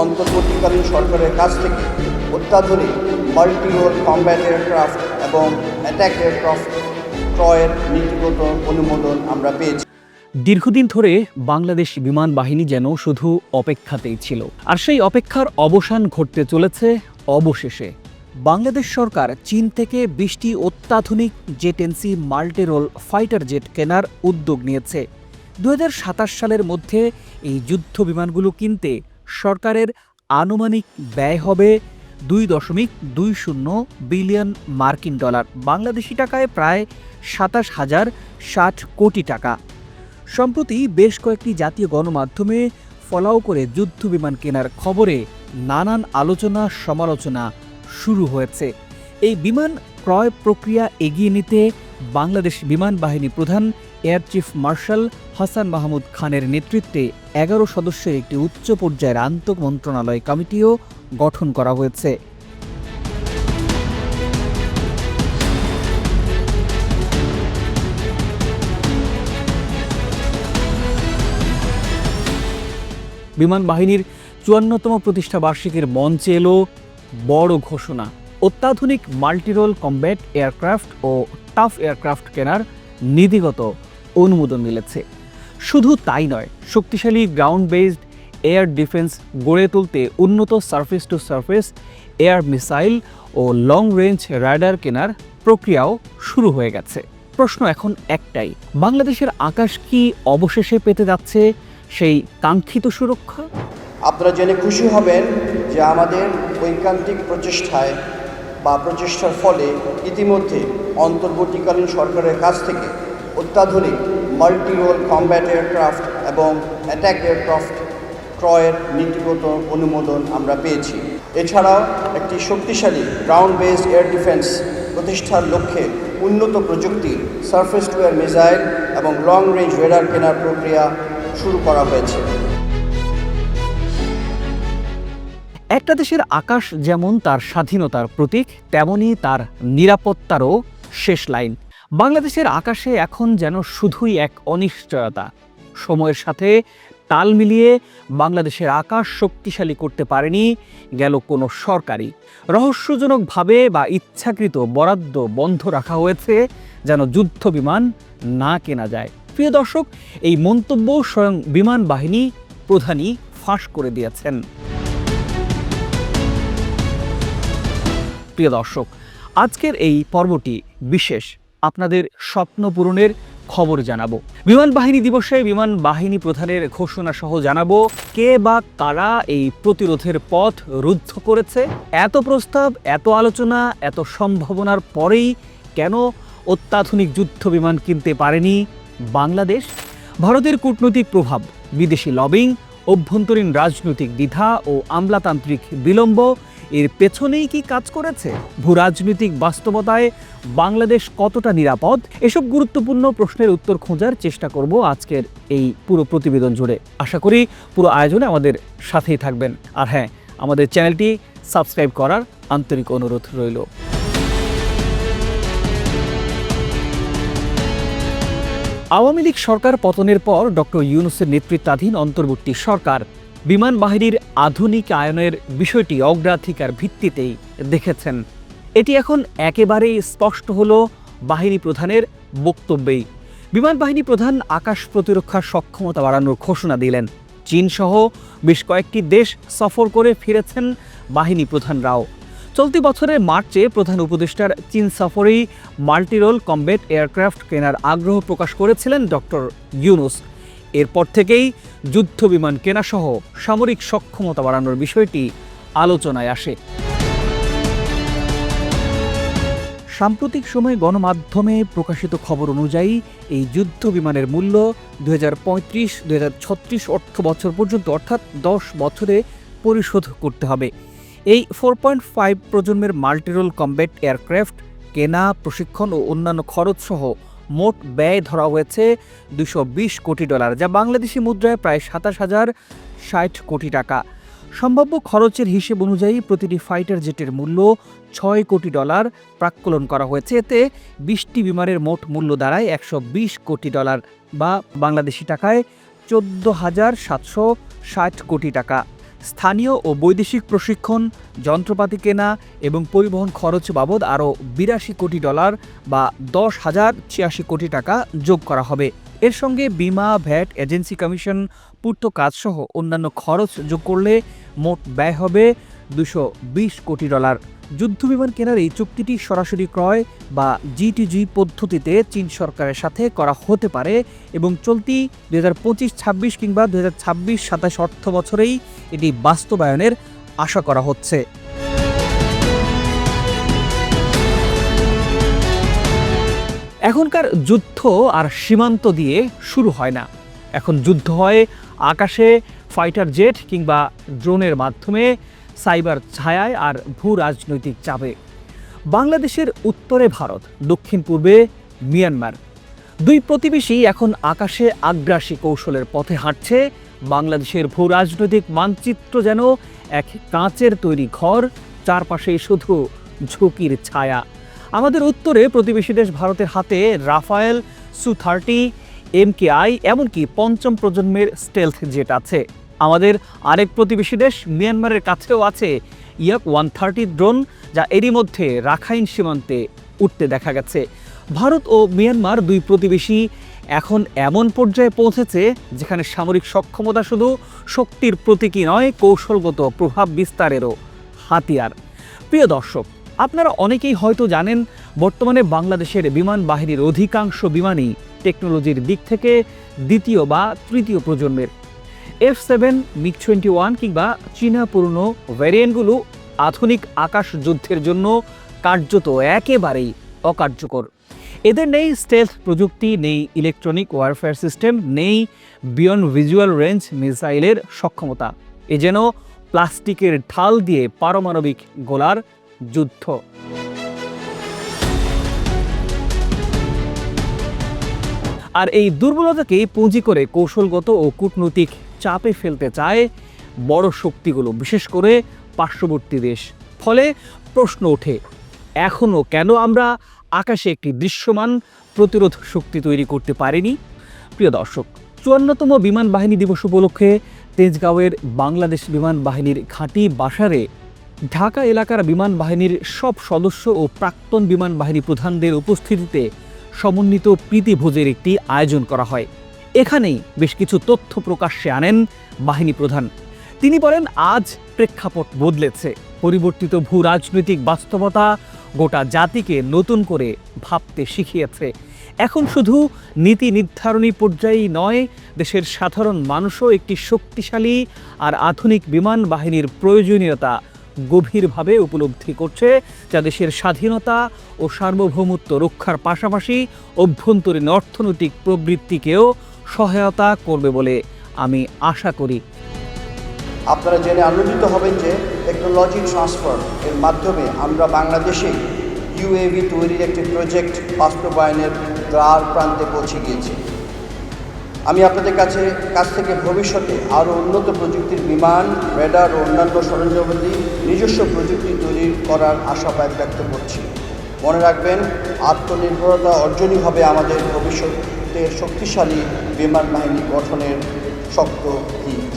অন্তর্বর্তীকালীন সরকারের কাছ থেকে অত্যাধুনিক মাল্টি রোল কম্ব্যাট এয়ারক্রাফট এবং অ্যাটাক এয়ারক্রাফট ক্রয়ের নীতিগত অনুমোদন আমরা পেয়েছি। দীর্ঘদিন ধরে বাংলাদেশ বিমান বাহিনী যেন শুধু অপেক্ষাতেই ছিল, আর সেই অপেক্ষার অবসান ঘটতে চলেছে অবশেষে। বাংলাদেশ সরকার চীন থেকে বিশটি অত্যাধুনিক জেটেন্সি মাল্টিরোল ফাইটার জেট কেনার উদ্যোগ নিয়েছে। দু হাজার সাতাশ সালের মধ্যে এই যুদ্ধ বিমানগুলো কিনতে সরকারের আনুমানিক ব্যয় হবে দুই দশমিক দুই শূন্য বিলিয়ন মার্কিন ডলার। বাংলাদেশি টাকায় প্রায় সাতাশ হাজার ষাট কোটি টাকা। সম্প্রতি বেশ কয়েকটি জাতীয় গণমাধ্যমে ফলাও করে যুদ্ধ বিমান কেনার খবরে নানান আলোচনা সমালোচনা শুরু হয়েছে। এই বিমান ক্রয় প্রক্রিয়া এগিয়ে নিতে বাংলাদেশ বিমান বাহিনী প্রধান air chief marshal Hasan Mahmud খানের নেতৃত্বে এগারো সদস্যের একটি উচ্চ পর্যায়ের আন্তঃ মন্ত্রণালয় কমিটিও গঠন করা হয়েছে। বিমান বাহিনীর চুয়ান্নতম প্রতিষ্ঠা বার্ষিকীর মঞ্চে এলো বড় ঘোষণা। অত্যাধুনিক মাল্টিরোল কম্ব্যাট এয়ারক্রাফট ও টাফ এয়ারক্রাফট কেনার নীতিগত অনুমোদন মিলেছে। শুধু তাই নয়, শক্তিশালী গ্রাউন্ড বেসড এয়ার ডিফেন্স গড়ে তুলতে উন্নত surface to surface air missile O long range radar কেনার প্রক্রিয়াও শুরু হয়ে গেছে। প্রশ্ন এখন একটাই, বাংলাদেশের আকাশ কি অবশেষে পেতে যাচ্ছে সেই কাঙ্ক্ষিত সুরক্ষা? আপনারা জেনে খুশি হবেন যে আমাদের ঐকান্তিক প্রচেষ্টায় বা প্রচেষ্টার ফলে ইতিমধ্যে অন্তর্বর্তীকালীন সরকারের কাছ থেকে অত্যাধুনিক মাল্টি রোল কম্ব্যাট এয়ারক্রাফট এবং অ্যাটাক এয়ারক্রাফট ক্রয়ের নীতিগত অনুমোদন আমরা পেয়েছি। এছাড়াও একটি শক্তিশালী গ্রাউন্ড বেসড এয়ার ডিফেন্স প্রতিষ্ঠার লক্ষ্যে উন্নত প্রযুক্তির সারফেস টু এয়ার মিসাইল এবং লং রেঞ্জ রেডার কেনার প্রক্রিয়া শুরু করা হয়েছে। একটা দেশের আকাশ যেমন তার স্বাধীনতার প্রতীক, তেমনি তার নিরাপত্তারও শেষ লাইন। বাংলাদেশের আকাশে এখন যেন শুধুই এক অনিশ্চয়তা। সময়ের সাথে তাল মিলিয়ে বাংলাদেশের আকাশ শক্তিশালী করতে পারেনি গেল কোনো সরকারি রহস্যজনকভাবে বা ইচ্ছাকৃত বরাদ্দ বন্ধ রাখা হয়েছে যেন যুদ্ধ বিমান না কেনা যায়। প্রিয় দর্শক, এই মন্তব্য স্বয়ং বিমান বাহিনী প্রধানই ফাঁস করে দিয়েছেন। প্রিয় দর্শক, আজকের এই পর্বটি বিশেষ। আপনাদের স্বপ্ন পূরণের খবর জানাব। বিমান বাহিনী দিবসে বিমান বাহিনী প্রধানের ঘোষণা সহ জানাব, কে বা কারা এই প্রতিরোধের পথ রুদ্ধ করেছে? এত প্রস্তাব, এত আলোচনা, এত সম্ভাবনার পরেই কেন অত্যাধুনিক যুদ্ধ বিমান কিনতে পারেনি বাংলাদেশ? ভারতের কূটনৈতিক প্রভাব, বিদেশি লবিং, অভ্যন্তরীণ রাজনৈতিক দ্বিধা ও আমলাতান্ত্রিক বিলম্ব এর পেছনেই কি কাজ করেছে? ভূরাজনৈতিক বাস্তবতায় বাংলাদেশ কতটা নিরাপদ? এসব গুরুত্বপূর্ণ প্রশ্নের উত্তর খোঁজার চেষ্টা করব আজকের এই পুরো প্রতিবেদন জুড়ে। আশা করি পুরো আয়োজনে আমাদের সাথেই থাকবেন। আর হ্যাঁ আমাদের চ্যানেলটি সাবস্ক্রাইব করার আন্তরিক অনুরোধ রইল। আওয়ামী লীগ সরকার পতনের পর ডক্টর ইউনুসের নেতৃত্বাধীন অন্তর্বর্তী সরকার বিমান বাহিনীর আধুনিক আয়নের বিষয়টি অগ্রাধিকার ভিত্তিতেই দেখেছেন। এটি এখন একেবারেই স্পষ্ট হল বাহিনী প্রধানের বক্তব্যেই। বিমান বাহিনী প্রধান আকাশ প্রতিরক্ষার সক্ষমতা বাড়ানোর ঘোষণা দিলেন। চীন সহ বেশ কয়েকটি দেশ সফর করে ফিরেছেন বাহিনী প্রধানরাও। চলতি বছরের মার্চে প্রধান উপদেষ্টার চীন সফরেই মাল্টিরোল কম্বেট এয়ারক্রাফট কেনার আগ্রহ প্রকাশ করেছিলেন ডক্টর ইউনুস। এরপর থেকেই যুদ্ধ বিমান কেনাসহ সামরিক সক্ষমতা বাড়ানোর বিষয়টি আলোচনায় আসে। সাম্প্রতিক সময়ে গণমাধ্যমে প্রকাশিত খবর অনুযায়ী এই যুদ্ধ বিমানের মূল্য দু হাজার পঁয়ত্রিশ দু হাজার ছত্রিশ অর্থ বছর পর্যন্ত অর্থাৎ দশ বছরে পরিশোধ করতে হবে। এই ফোর পয়েন্ট ফাইভ প্রজন্মের মাল্টিরোল কম্ব্যাট এয়ারক্রাফট, কেনা, প্রশিক্ষণ ও অন্যান্য খরচ সহ মোট ব্যয় ধরা হয়েছে দুশো কোটি ডলার, যা বাংলাদেশি মুদ্রায় প্রায় সাতাশ হাজার ষাট কোটি টাকা। সম্ভাব্য খরচের হিসেব অনুযায়ী প্রতিটি ফাইটার জেটের মূল্য ছয় কোটি ডলার প্রাক্কলন করা হয়েছে। এতে বিশটি বিমানের মোট মূল্য দাঁড়ায় একশো বিশ কোটি ডলার বা বাংলাদেশি টাকায় চোদ্দ হাজার সাতশো ষাট কোটি টাকা। স্থানীয় ও বৈদেশিক প্রশিক্ষণ, যন্ত্রপাতি কেনা এবং পরিবহন খরচ বাবদ আরও বিরাশি কোটি ডলার বা দশ হাজার ছিয়াশি কোটি টাকা যোগ করা হবে। এর সঙ্গে বিমা, ভ্যাট, এজেন্সি কমিশন, পূর্ত কাজসহ অন্যান্য খরচ যোগ করলে মোট ব্যয় হবে দুশো কোটি ডলার। যুদ্ধবিমান কেনার এই চুক্তিটি সরাসরি ক্রয় বা জিটিজি পদ্ধতিতে চীন সরকারের সাথে করা হতে পারে এবং চলতি দু হাজার পঁচিশ ছাব্বিশ কিংবা দু হাজার ছাব্বিশ সাতাশ অর্থ বছরেই এটি বাস্তবায়নের আশা করা হচ্ছে। এখনকার যুদ্ধ আর সীমান্ত দিয়ে শুরু হয় না। এখন যুদ্ধ হয় আকাশে, ফাইটার জেট কিংবা ড্রোনের মাধ্যমে। সাইবার ছায়ায় আর ভূ রাজনৈতিক চাপে। বাংলাদেশের উত্তরে ভারত, দক্ষিণ পূর্বে মিয়ানমার। দুই প্রতিবেশী এখন আকাশে আগ্রাসী কৌশলের পথে হাঁটছে। বাংলাদেশের ভূ রাজনৈতিক মানচিত্র যেন এক কাঁচের তৈরি ঘর, চারপাশে শুধু ঝুঁকির ছায়া। আমাদের উত্তরে প্রতিবেশী দেশ ভারতের হাতে রাফায়েল, সু থার্টি এমকেআই এমনকি পঞ্চম প্রজন্মের স্টেলথ জেট আছে। আমাদের আরেক প্রতিবেশী দেশ মিয়ানমারের কাছেও আছে ইয়াক ওয়ান থার্টি ড্রোন যা এরই মধ্যে রাখাইন সীমান্তে উঠতে দেখা গেছে। ভারত ও মিয়ানমার দুই প্রতিবেশী এখন এমন পর্যায়ে পৌঁছেছে যেখানে সামরিক সক্ষমতা শুধু শক্তির প্রতীকী নয়, কৌশলগত প্রভাব বিস্তারেরও হাতিয়ার। প্রিয় দর্শক, আপনারা অনেকেই হয়তো জানেন, বর্তমানে বাংলাদেশের বিমান বাহিনীর অধিকাংশ বিমানই টেকনোলজির দিক থেকে দ্বিতীয় বা তৃতীয় প্রজন্মের। F seven MiG twenty one কিংবা চীনা পুরনো ভ্যারিয়েন্টগুলো আধুনিক আকাশ যুদ্ধের জন্য কার্যত একেবারেই অকার্যকর। এদের নেই স্টেলথ প্রযুক্তি, নেই ইলেকট্রনিক ওয়ারফেয়ার সিস্টেম নেই বিয়ন্ড ভিজুয়াল রেঞ্জ মিসাইলের সক্ষমতা। এ যেন প্লাস্টিকের ঢাল দিয়ে পারমাণবিক গোলার যুদ্ধ। আর এই দুর্বলতাকে পুঁজি করে কৌশলগত ও কূটনৈতিক চাপে ফেলতে চায় বড় শক্তিগুলো, বিশেষ করে পার্শ্ববর্তী দেশ। ফলে প্রশ্ন ওঠে এখনও কেন আমরা আকাশে একটি দৃশ্যমান প্রতিরোধ শক্তি তৈরি করতে পারিনি? প্রিয় দর্শক, চুয়ান্নতম বিমান বাহিনী দিবস উপলক্ষে তেজগাঁওয়ের বাংলাদেশ বিমান বাহিনীর ঘাঁটি বাসারে ঢাকা এলাকার বিমান বাহিনীর সব সদস্য ও প্রাক্তন বিমান বাহিনী প্রধানদের উপস্থিতিতে সমন্বিত প্রীতিভোজের একটি আয়োজন করা হয়। এখানেই বেশ কিছু তথ্য প্রকাশ্যে আনেন বাহিনী প্রধান। তিনি বলেন, আজ প্রেক্ষাপট বদলেছে। পরিবর্তিত ভূ রাজনৈতিক বাস্তবতা গোটা জাতিকে নতুন করে ভাবতে শিখিয়েছে। এখন শুধু নীতি নির্ধারণী পর্যায়েই নয়, দেশের সাধারণ মানুষও একটি শক্তিশালী আর আধুনিক বিমান বাহিনীর প্রয়োজনীয়তা গভীরভাবে উপলব্ধি করছে, যা দেশের স্বাধীনতা ও সার্বভৌমত্ব রক্ষার পাশাপাশি অভ্যন্তরীণ অর্থনৈতিক প্রবৃত্তিকেও সহায়তা করবে বলে আমি আশা করি। আপনারা জেনে আনন্দিত হবেন যে টেকনোলজি ট্রান্সফার এর মাধ্যমে আমরা বাংলাদেশে ইউএভি তৈরির একটি প্রজেক্ট বাস্তবায়নের দ্বার প্রান্তে পৌঁছে গিয়েছি। আমি আপনাদের কাছে, কাছ থেকে ভবিষ্যতে আরও উন্নত প্রযুক্তির বিমান রেডার ও অন্যান্য সরঞ্জামাদি নিজস্ব প্রযুক্তি তৈরি করার আশাবাদ ব্যক্ত করছি। মনে রাখবেন, আত্মনির্ভরতা অর্জনই হবে আমাদের ভবিষ্যতের শক্তিশালী বিমান বাহিনী গঠনের শক্ত ভিত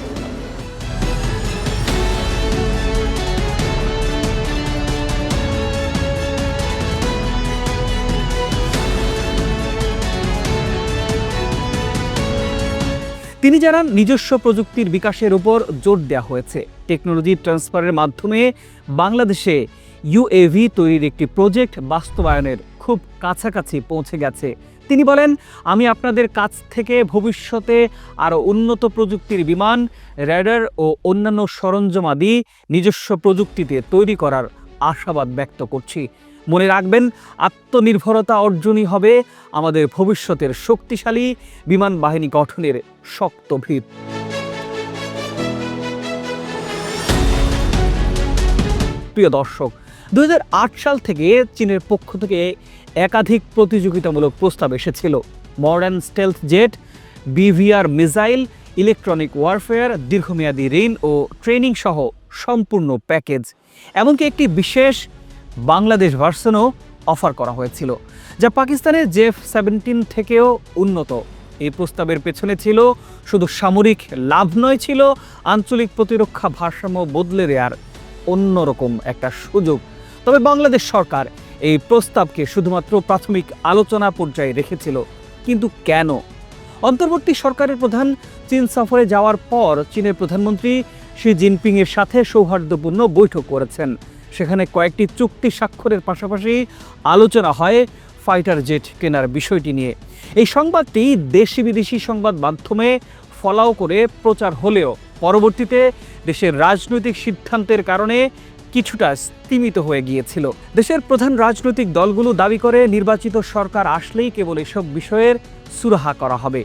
তিনি জানান, নিজস্ব প্রযুক্তির বিকাশের উপর জোর দেওয়া হয়েছে। টেকনোলজি ট্রান্সফারের মাধ্যমে বাংলাদেশে ইউএভি তৈরির একটি প্রজেক্ট বাস্তবায়নের খুব কাছাকাছি পৌঁছে গেছে। তিনি বলেন, আমি আপনাদের কাছ থেকে ভবিষ্যতে আরও উন্নত প্রযুক্তির বিমান, র্যাডার ও অন্যান্য সরঞ্জামাদি নিজস্ব প্রযুক্তিতে তৈরি করার আশাবাদ ব্যক্ত করছি। মনে রাখবেন, আত্মনির্ভরতা অর্জনই হবে আমাদের ভবিষ্যতের শক্তিশালী বিমান বাহিনী গঠনের শক্ত ভিত। প্রিয় দর্শক দু হাজার আট সাল থেকে চীনের পক্ষ থেকে একাধিক প্রতিযোগিতামূলক প্রস্তাব এসেছিল। Modern stealth jet, BVR missile, electronic warfare, দীর্ঘমেয়াদী ঋণ ও ট্রেনিং সহ সম্পূর্ণ প্যাকেজ। এমনকি একটি বিশেষ বাংলাদেশ ভার্সনও অফার করা হয়েছিল, যা পাকিস্তানের জেফ সেভেন্টিন থেকেও উন্নত। এই প্রস্তাবের পেছনে ছিল শুধু সামরিক লাভ নয়, ছিল আঞ্চলিক প্রতিরক্ষা ভারসাম্য বদলে দেওয়ার অন্যরকম একটা সুযোগ। তবে বাংলাদেশ সরকার এই প্রস্তাবকে শুধুমাত্র প্রাথমিক আলোচনা পর্যায়ে রেখেছিল। কিন্তু কেন? অন্তর্বর্তী সরকারের প্রধান চীন সফরে যাওয়ার পর চীনের প্রধানমন্ত্রী শি জিনপিং এর সাথে সৌহার্দ্যপূর্ণ বৈঠক করেছেন। সেখানে কয়েকটি চুক্তি স্বাক্ষরের পাশাপাশি আলোচনা হয় ফাইটার জেট কেনার বিষয়টি নিয়ে। এই সংবাদটি দেশি বিদেশি সংবাদ মাধ্যমে ফলাও করে প্রচার হলেও পরবর্তীতে দেশের রাজনৈতিক সিদ্ধান্তের কারণে কিছুটা স্তীমিত হয়ে গিয়েছিল। দেশের প্রধান রাজনৈতিক দলগুলো দাবি করে, নির্বাচিত সরকার আসলেই কেবল এসব বিষয়ের সুরাহা করা হবে।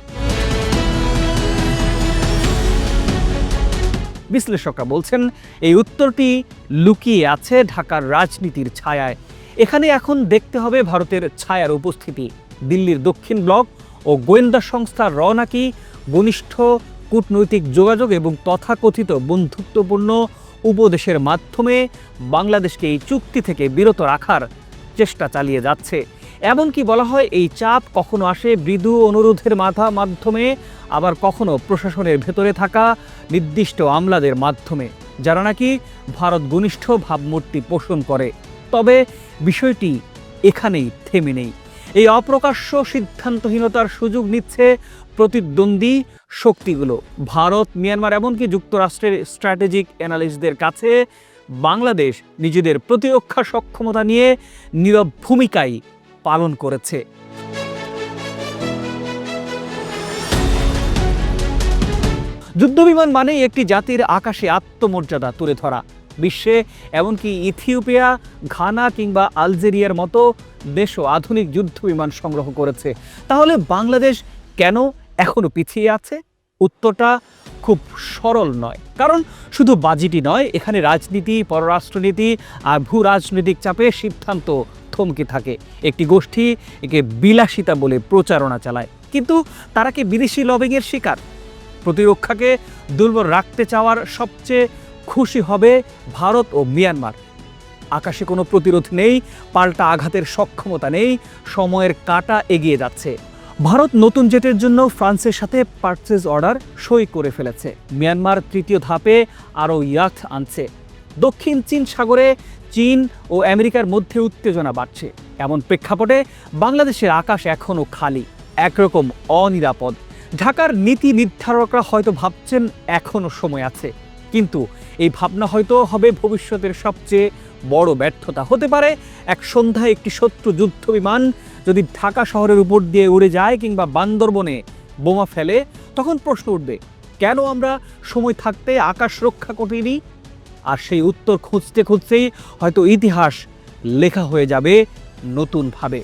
বিশ্লেষকরা বলছেন, এই উত্তরটি লুকিয়ে আছে ঢাকার রাজনীতির ছায়ায়। এখানে এখন দেখতে হবে ভারতের ছায়ার উপস্থিতি। দিল্লির দক্ষিণ ব্লক ও গোয়েন্দা সংস্থা র নাকি ঘনিষ্ঠ কূটনৈতিক যোগাযোগ এবং তথাকথিত বন্ধুত্বপূর্ণ উপদেশের মাধ্যমে বাংলাদেশকে এই চুক্তি থেকে বিরত রাখার চেষ্টা চালিয়ে যাচ্ছে। এমনকি বলা হয়, এই চাপ কখনো আসে মৃদু অনুরোধের মাথা মাধ্যমে, আবার কখনো প্রশাসনের ভেতরে থাকা নির্দিষ্ট আমলাদের মাধ্যমে, যারা নাকি ভারত ঘনিষ্ঠ ভাবমূর্তি পোষণ করে। তবে বিষয়টি এখানেই থেমে নেই। এই অপ্রকাশ্য সিদ্ধান্তহীনতার সুযোগ নিচ্ছে প্রতিদ্বন্দ্বী শক্তিগুলো। ভারত, মিয়ানমার এমনকি যুক্তরাষ্ট্রের স্ট্র্যাটেজিক অ্যানালিস্টদের কাছে বাংলাদেশ নিজেদের প্রতিরক্ষা সক্ষমতা নিয়ে নীরব ভূমিকাই পালন করেছে। যুদ্ধবিমান মানেই একটি জাতির আকাশে আত্মমর্যাদা তুলে ধরা। বিশ্বে, এমনকি ইথিওপিয়া, ঘানা কিংবা আলজেরিয়ার মতো দেশও আধুনিক যুদ্ধ বিমান সংগ্রহ করেছে। তাহলে বাংলাদেশ কেন এখনও পিছিয়ে আছে? উত্তরটা খুব সরল নয়। কারণ শুধু বাজিটি নয়, এখানে রাজনীতি, পররাষ্ট্রনীতি আর ভূ রাজনৈতিক চাপে সিদ্ধান্ত থমকে থাকে। একটি গোষ্ঠী একে বিলাসিতা বলে প্রচারণা চালায়। কিন্তু তারা কি বিদেশি লবিংয়ের শিকার? প্রতিরক্ষাকে দুর্বল রাখতে চাওয়ার সবচেয়ে খুশি হবে ভারত ও মিয়ানমার। আকাশে কোনো প্রতিরোধ নেই, পাল্টা আঘাতের সক্ষমতা নেই, সময়ের কাটা এগিয়ে যাচ্ছে। ভারত নতুন জেটের জন্য ফ্রান্সের সাথে পার্চেজ অর্ডার সই করে ফেলেছে। মিয়ানমার তৃতীয় ধাপে আরও ইয়াট আনছে। দক্ষিণ চীন সাগরে চীন ও আমেরিকার মধ্যে উত্তেজনা বাড়ছে। এমন প্রেক্ষাপটে বাংলাদেশের আকাশ এখনও খালি, একরকম অনিরাপদ। ঢাকার নীতি নির্ধারকরা হয়তো ভাবছেন এখনও সময় আছে। কিন্তু এই ভাবনা হয়তো হবে ভবিষ্যতের সবচেয়ে বড় ব্যর্থতা। হতে পারে এক সন্ধ্যায় একটি শত্রু যুদ্ধ বিমান যদি ঢাকা শহরের উপর দিয়ে উড়ে যায় কিংবা বান্দরবনে বোমা ফেলে, তখন প্রশ্ন উঠবে, কেন আমরা সময় থাকতে আকাশ রক্ষা করিনি? আর সেই উত্তর খুঁজতে খুঁজতেই হয়তো ইতিহাস লেখা হয়ে যাবে নতুনভাবে।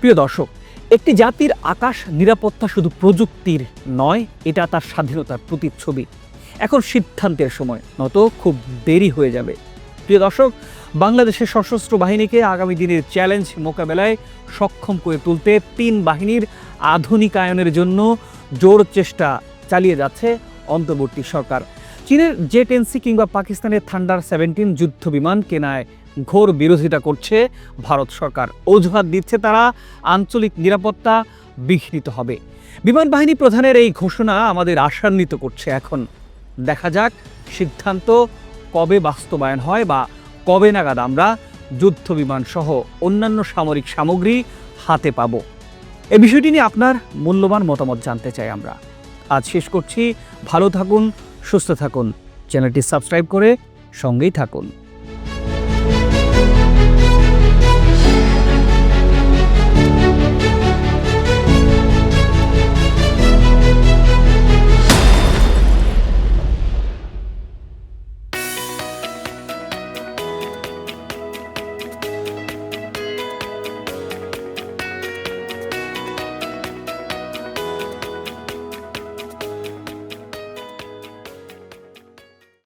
প্রিয় দর্শক একটি জাতির আকাশ নিরাপত্তা শুধু প্রযুক্তির নয়, এটা তার স্বাধীনতার প্রতিচ্ছবি। এখন সিদ্ধান্তের সময় নত খুব দেরি হয়ে যাবে। প্রিয় দর্শক, বাংলাদেশের সশস্ত্র বাহিনীকে আগামী দিনের চ্যালেঞ্জ মোকাবেলায় সক্ষম করে তুলতে তিন বাহিনীর আধুনিকায়নের জন্য জোর চেষ্টা চালিয়ে যাচ্ছে অন্তর্বর্তী সরকার। চীনের জে টেন্সি কিংবা পাকিস্তানের থান্ডার সেভেন্টিন যুদ্ধ বিমান কেনায় ঘোর বিরোধিতা করছে ভারত সরকার। অজুহাত দিচ্ছে তারা, আঞ্চলিক নিরাপত্তা বিঘ্নিত হবে। বিমান বাহিনী প্রধানের এই ঘোষণা আমাদের আশান্বিত করছে এখন। দেখা যাক সিদ্ধান্ত কবে বাস্তবায়ন হয় বা কবে নাগাদ আমরা যুদ্ধ বিমান সহ অন্যান্য সামরিক সামগ্রী হাতে পাব। এ বিষয়টি নিয়ে আপনার মূল্যবান মতামত জানতে চাই আমরা। আজ শেষ করছি। ভালো থাকুন, সুস্থ থাকুন। চ্যানেলটি সাবস্ক্রাইব করে সঙ্গেই থাকুন।